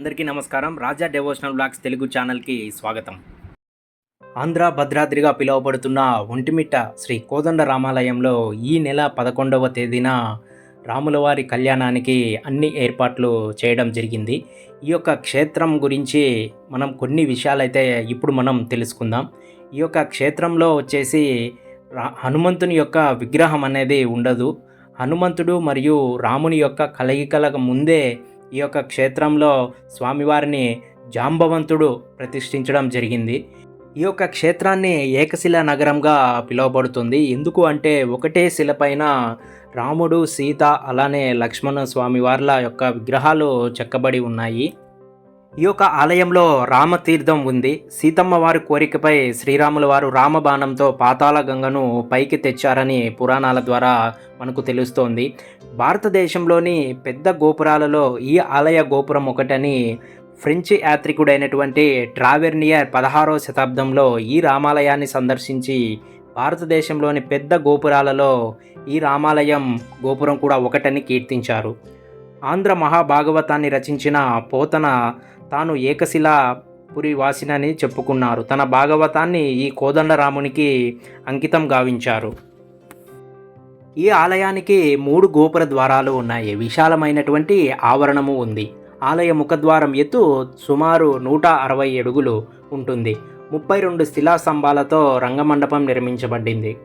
అందరికీ నమస్కారం. రాజా devotional blogs Telugu ఛానల్కి స్వాగతం. ఆంధ్ర భద్రాద్రిగా పిలువబడుతున్న ఒంటిమిట్ట శ్రీ కోదండ రామాలయంలో ఈ నెల పదకొండవ తేదీన రాములవారి కళ్యాణానికి అన్ని ఏర్పాట్లు చేయడం జరిగింది. ఈ యొక్క క్షేత్రం గురించి మనం కొన్ని విషయాలైతే ఇప్పుడు మనం తెలుసుకుందాం. ఈ యొక్క క్షేత్రంలో వచ్చేసి రా- హనుమంతుని యొక్క విగ్రహం అనేది ఉండదు. హనుమంతుడు మరియు రాముని యొక్క కలయికలకు ముందే ఈ యొక్క క్షేత్రంలో స్వామివారిని జాంబవంతుడు ప్రతిష్ఠించడం జరిగింది. ఈ యొక్క క్షేత్రాన్ని ఏకశిల నగరంగా పిలువబడుతుంది. ఎందుకు అంటే ఒకటే శిలపైన రాముడు సీత అలానే లక్ష్మణ స్వామి వార్ల యొక్క విగ్రహాలు చెక్కబడి ఉన్నాయి. ఈ యొక్క ఆలయంలో రామతీర్థం ఉంది. సీతమ్మ వారి కోరికపై శ్రీరాముల వారు రామబాణంతో పాతాళ గంగను పైకి తెచ్చారని పురాణాల ద్వారా మనకు తెలుస్తోంది. భారతదేశంలోని పెద్ద గోపురాలలో ఈ ఆలయ గోపురం ఒకటని ఫ్రెంచ్ యాత్రికుడైనటువంటి ట్రావెర్నియర్ పదహారవ శతాబ్దంలో ఈ రామాలయాన్ని సందర్శించి భారతదేశంలోని పెద్ద గోపురాలలో ఈ రామాలయం గోపురం కూడా ఒకటని కీర్తించారు. ఆంధ్ర మహాభాగవతాన్ని రచించిన పోతన తాను ఏకశిలా పురి వాసినని చెప్పుకున్నారు. తన భాగవతాన్ని ఈ కోదండరామునికి అంకితం గావించారు. ఈ ఆలయానికి మూడు గోపుర ద్వారాలు ఉన్నాయి. విశాలమైనటువంటి ఆవరణము ఉంది. ఆలయ ముఖద్వారం ఎత్తు సుమారు నూట అరవై అడుగులు ఉంటుంది. ముప్పై రెండు శిలా స్తంభాలతో రంగమండపం నిర్మించబడింది.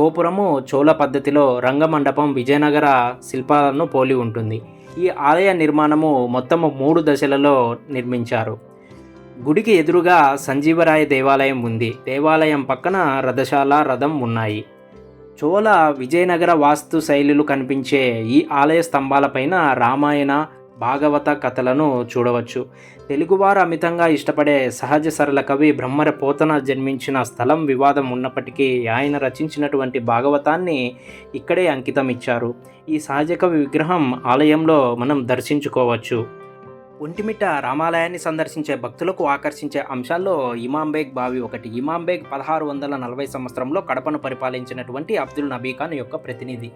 గోపురము చోళ పద్ధతిలో రంగమండపం విజయనగర శిల్పాలను పోలి ఉంటుంది. ఈ ఆలయ నిర్మాణము మొత్తము మూడు దశలలో నిర్మించారు. గుడికి ఎదురుగా సంజీవరాయ దేవాలయం ఉంది. దేవాలయం పక్కన రథశాల రథం ఉన్నాయి. చోళ విజయనగర వాస్తు శైలులు కనిపించే ఈ ఆలయ స్తంభాలపైన రామాయణ భాగవత కథలను చూడవచ్చు. తెలుగువారు అమితంగా ఇష్టపడే సహజ సరళ కవి బ్రహ్మర పోతన జన్మించిన స్థలం వివాదం ఉన్నప్పటికీ ఆయన రచించినటువంటి భాగవతాన్ని ఇక్కడే అంకితం ఇచ్చారు ఈ సహజ కవి విగ్రహం ఆలయంలో మనం దర్శించుకోవచ్చు. ఒంటిమిట్ట రామాలయాన్ని సందర్శించే భక్తులకు ఆకర్షించే అంశాల్లో ఇమాంబేగ్ బావి ఒకటి. ఇమాంబేగ్ పదహారు వందల నలభై సంవత్సరంలో కడపను పరిపాలించినటువంటి అబ్దుల్ నబీ ఖాన్ యొక్క ప్రతినిధి.